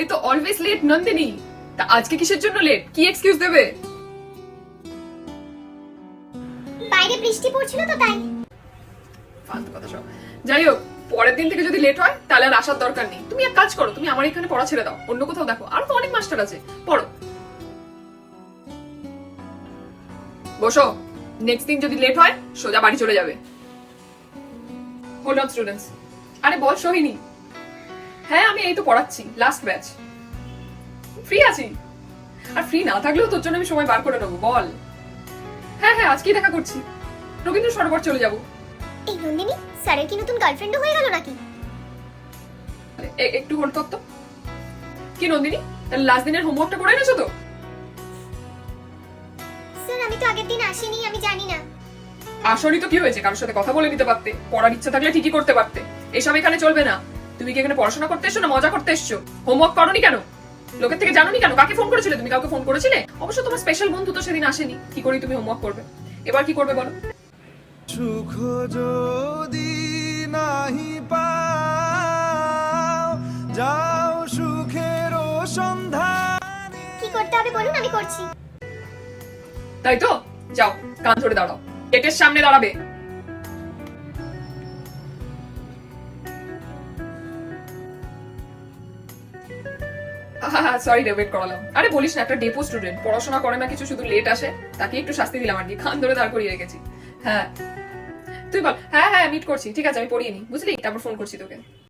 এ তো always late Nandini. তা আজকে কিসের জন্য লেট কি এক্সকিউজ দেবে? বাইরে বৃষ্টি পড়ছিল তো তাই। ফালতু কথা সব। যাই হোক পরের দিন থেকে যদি লেট হয় তাহলে আর আসার দরকার নেই। তুমি এক কাজ করো তুমি আমার এখানে পড়া ছেড়ে দাও। অন্য কোথাও দেখো। আর তো অনেক মাস্টার আছে। পড়ো। বসো। নেক্সট দিন যদি লেট হয় সোজা বাড়ি চলে যাবে। হোল্ড অন স্টুডেন্টস আরে বল সোহিনী। হ্যাঁ আমি এই তো পড়াচ্ছি লাস্ট ব্যাচ ফ্রি আছি? আর ফ্রি না থাকলেও তোর জন্য আমি সময় বার করে নেব বল। হ্যাঁ হ্যাঁ আজকেই দেখা করছি। রবীন্দ্র সরোবর চলে যাব। এই নন্দিনী স্যারের কি নতুন গার্লফ্রেন্ডও হয়ে গেল নাকি? একটু হোল্ড কর তো। কি নন্দিনী তাহলে লাস্ট দিনের হোমওয়ার্কটা করে এনেছো তো? স্যার আমি তো আগের দিন আসিনি আমি জানি না। আসরই তো কি হয়েছে? কারোর সাথে কথা বলে নিতে পারতে। পড়ার ইচ্ছা থাকলে ঠিকই করতে পারতে। এসব এখানে চলবে না। তুমি কি এখানে পড়াশোনা করতে এসছো না মজা করতে এসছো? হোমওয়ার্ক করনি কেন? লোকের থেকে জানোনি কেন? কাকে ফোন করেছিলে তুমি? কাউকে ফোন করেছিলে? অবশ্য তোমার স্পেশাল বন্ধু তো সেদিন আসেনি। কি করি তুমি হোমওয়ার্ক করবে? এবার কি করবে বলো? সুখ যদি নাহি পাও যাও সুখের সন্ধান। কি করতে হবে বলুন? আমি করছি। তাই তো? যাও কান ধরে দাঁড়াও। গেটের সামনে দাঁড়াবে। সরি রে ওয়েট করালাম। আরে বলিস না, একটা ডেপো স্টুডেন্ট পড়াশোনা করে না, কিছু শুধু লেট আসে, তাকে একটু শাস্তি দিলাম আর কি, খান ধরে দাঁড় করিয়ে রেখেছি। হ্যাঁ। তুই বল হ্যাঁ হ্যাঁ মিট করছি, ঠিক আছে, আমি পড়িয়ে নি বুঝলি? তারপর ফোন করছি তোকে।